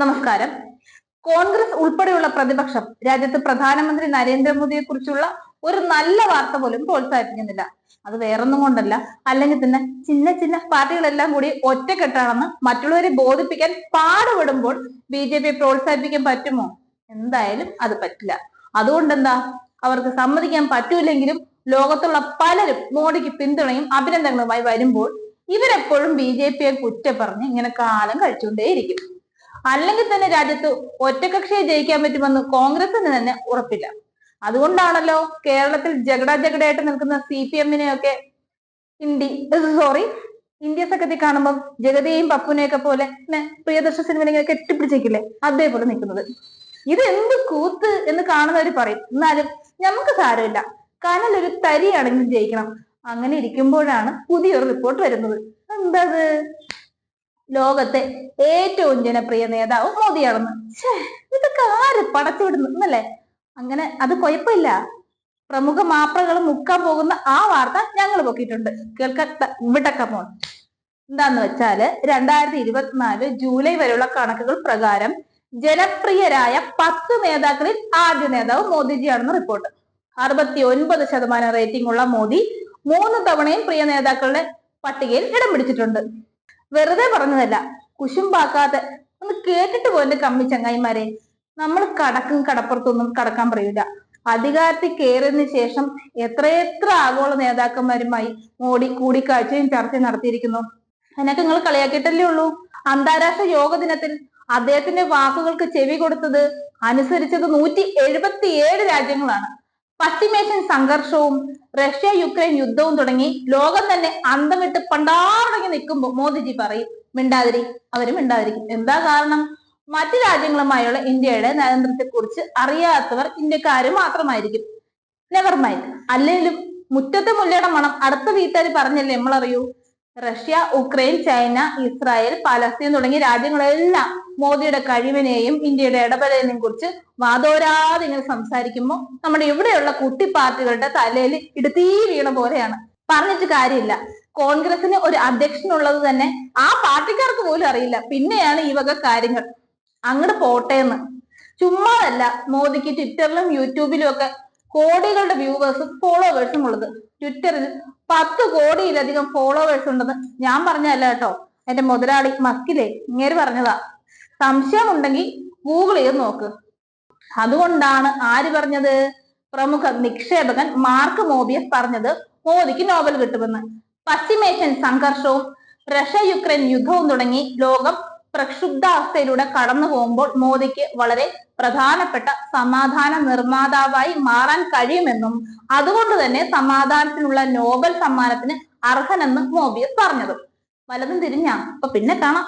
നമസ്കാരം. കോൺഗ്രസ് ഉൾപ്പെടെയുള്ള പ്രതിപക്ഷം രാജ്യത്ത് പ്രധാനമന്ത്രി നരേന്ദ്രമോദിയെ കുറിച്ചുള്ള ഒരു നല്ല വാർത്ത പോലും പ്രോത്സാഹിപ്പിക്കുന്നില്ല. അത് വേറൊന്നും കൊണ്ടല്ല. അല്ലെങ്കിൽ തന്നെ ചിന്ന ചിന്ന പാർട്ടികളെല്ലാം കൂടി ഒറ്റക്കെട്ടാണെന്ന് മറ്റുള്ളവരെ ബോധിപ്പിക്കാൻ പാടുപെടുമ്പോൾ ബി ജെ പി പ്രോത്സാഹിപ്പിക്കാൻ പറ്റുമോ? എന്തായാലും അത് പറ്റില്ല. അതുകൊണ്ട് എന്താ അവർക്ക് സമ്മതിക്കാൻ പറ്റൂലെങ്കിലും ലോകത്തുള്ള പലരും മോഡിക്ക് പിന്തുണയും അഭിനന്ദനങ്ങളുമായി വരുമ്പോൾ ഇവരെപ്പോഴും ബി ജെ പിയെ കുറ്റപ്പറഞ്ഞ് ഇങ്ങനെ കാലം കഴിച്ചുകൊണ്ടേയിരിക്കും. അല്ലെങ്കിൽ തന്നെ രാജ്യത്ത് ഒറ്റകക്ഷിയെ ജയിക്കാൻ പറ്റുമെന്ന് കോൺഗ്രസിന് തന്നെ ഉറപ്പില്ല. അതുകൊണ്ടാണല്ലോ കേരളത്തിൽ ജഗട ജഗടയായിട്ട് നിൽക്കുന്ന സി പി എമ്മിനെയൊക്കെ ഇന്ത്യ സോറി ഇന്ത്യ സഖ്യത്തിൽ കാണുമ്പോൾ ജഗതിയെയും പപ്പുനെയൊക്കെ പോലെ പ്രിയദർശ സിനിമയിൽ കെട്ടിപ്പിടിച്ചേക്കില്ലേ? അതേപോലെ നിൽക്കുന്നത്. ഇത് എന്ത് കൂത്ത് എന്ന് കാണുന്നവർ പറയും. എന്നാലും നമുക്ക് സാരമില്ല. കനൽ ഒരു തരിയാണെങ്കിലും ജയിക്കണം. അങ്ങനെ ഇരിക്കുമ്പോഴാണ് പുതിയൊരു റിപ്പോർട്ട് വരുന്നത്. എന്തത്? ലോകത്തെ ഏറ്റവും ജനപ്രിയ നേതാവ് മോദിയാണെന്ന്. ഇതൊക്കെ ആര് പടച്ചുവിടുന്നു എന്നല്ലേ? അങ്ങനെ അത് കുഴപ്പമില്ല പ്രമുഖ മാപ്രകൾ മുക്കാൻ പോകുന്ന ആ വാർത്ത ഞങ്ങൾ പൊക്കിയിട്ടുണ്ട്. വിടക്ക പോ എന്താന്ന് വെച്ചാൽ രണ്ടായിരത്തി ഇരുപത്തിനാല് ജൂലൈ വരെയുള്ള കണക്കുകൾ പ്രകാരം ജനപ്രിയരായ പത്ത് നേതാക്കളിൽ ആദ്യ നേതാവ് മോദിജിയാണെന്ന് റിപ്പോർട്ട് അറുപത്തി ഒൻപത് ശതമാനം റേറ്റിംഗ് ഉള്ള മോദി മൂന്ന് തവണയും പ്രിയ നേതാക്കളുടെ പട്ടികയിൽ ഇടം പിടിച്ചിട്ടുണ്ട്. വെറുതെ പറഞ്ഞതല്ല. കുശുമ്പാക്കാതെ ഒന്ന് കേട്ടിട്ട് പോന്റെ കമ്മി ചങ്ങായിമാരെ. നമ്മൾ കടക്കും കടപ്പുറത്തൊന്നും കടക്കാൻ പറയില്ല അധികാരത്തിൽ കയറിയതിനു ശേഷം എത്രയെത്ര ആഗോള നേതാക്കന്മാരുമായി മോഡി കൂടിക്കാഴ്ചയും ചർച്ച നടത്തിയിരിക്കുന്നു. അതിനൊക്കെ നിങ്ങൾ കളിയാക്കിയിട്ടല്ലേ ഉള്ളൂ. അന്താരാഷ്ട്ര യോഗ ദിനത്തിൽ അദ്ദേഹത്തിന്റെ വാക്കുകൾക്ക് ചെവി കൊടുത്തത് അനുസരിച്ചത് നൂറ്റി എഴുപത്തിയേഴ് രാജ്യങ്ങളാണ്. പശ്ചിമേഷ്യൻ സംഘർഷവും റഷ്യ യുക്രൈൻ യുദ്ധവും തുടങ്ങി ലോകം തന്നെ അന്തം വിട്ട് പണ്ടാറടങ്ങി നിൽക്കുമ്പോൾ മോദിജി പറയും മിണ്ടാതിരി അവരും മിണ്ടാതിരിക്കും. എന്താ കാരണം? മറ്റു രാജ്യങ്ങളുമായുള്ള ഇന്ത്യയുടെ നയതന്ത്രത്തെ കുറിച്ച് അറിയാത്തവർ ഇന്ത്യക്കാര് മാത്രമായിരിക്കും. നെവർ മൈൻഡ് അല്ലെങ്കിലും മുറ്റത്തെ മുല്ലയുടെ മണം അടുത്ത വീട്ടുകാർ പറഞ്ഞല്ലേ നമ്മളറിയൂ? Russia Ukraine China Israel Palestine തുടങ്ങിയ രാജ്യങ്ങളെല്ലാം മോദിയുടെ കഴിവിനെയും ഇന്ത്യയുടെ ഇടപെടലിനെയും കുറിച്ച് വാതോരാതെ ഇങ്ങനെ സംസാരിക്കുമ്പോൾ നമ്മുടെ ഇവിടെയുള്ള കുട്ടി പാർട്ടികളുടെ തലയിൽ ഇടുത്തീ വീണ പോലെയാണ്. പറഞ്ഞിട്ട് കാര്യമില്ല. കോൺഗ്രസിന് ഒരു അധ്യക്ഷനുള്ളത് തന്നെ ആ പാർട്ടിക്കാർക്ക് പോലും അറിയില്ല. പിന്നെയാണ് ഈ വക കാര്യങ്ങൾ. അങ്ങോട്ട് പോട്ടെ എന്ന് ചുമ്മാതല്ല മോദിക്ക് ട്വിറ്ററിലും യൂട്യൂബിലും ഒക്കെ കോടികളുടെ വ്യൂവേഴ്സും ഫോളോവേഴ്സും ഉള്ളത്. ട്വിറ്ററിൽ പത്ത് കോടിയിലധികം ഫോളോവേഴ്സ് ഉണ്ടെന്ന് ഞാൻ പറഞ്ഞല്ല കേട്ടോ. എന്റെ മുതലാളി മസ്കിലെ ഇങ്ങേര് പറഞ്ഞതാ. സംശയമുണ്ടെങ്കിൽ ഗൂഗിൾ ചെയ്ത് നോക്ക്. അതുകൊണ്ടാണ് ആര് പറഞ്ഞത്? പ്രമുഖ നിക്ഷേപകൻ മാർക്ക് മോബിയസ് പറഞ്ഞത് മോദിക്ക് നോബൽ കിട്ടുമെന്ന്. പശ്ചിമേഷ്യൻ സംഘർഷവും റഷ്യ യുക്രൈൻ യുദ്ധവും തുടങ്ങി ലോകം പ്രക്ഷുബ്ധാവസ്ഥയിലൂടെ കടന്നു പോകുമ്പോൾ മോദിക്ക് വളരെ പ്രധാനപ്പെട്ട സമാധാന നിർമ്മാതാവായി മാറാൻ കഴിയുമെന്നും അതുകൊണ്ട് തന്നെ സമാധാനത്തിനുള്ള നോബൽ സമ്മാനത്തിന് അർഹനെന്നും മോബിയസ് പറഞ്ഞതും. വലതും തിരിഞ്ഞാ അപ്പൊ പിന്നെ കാണാം.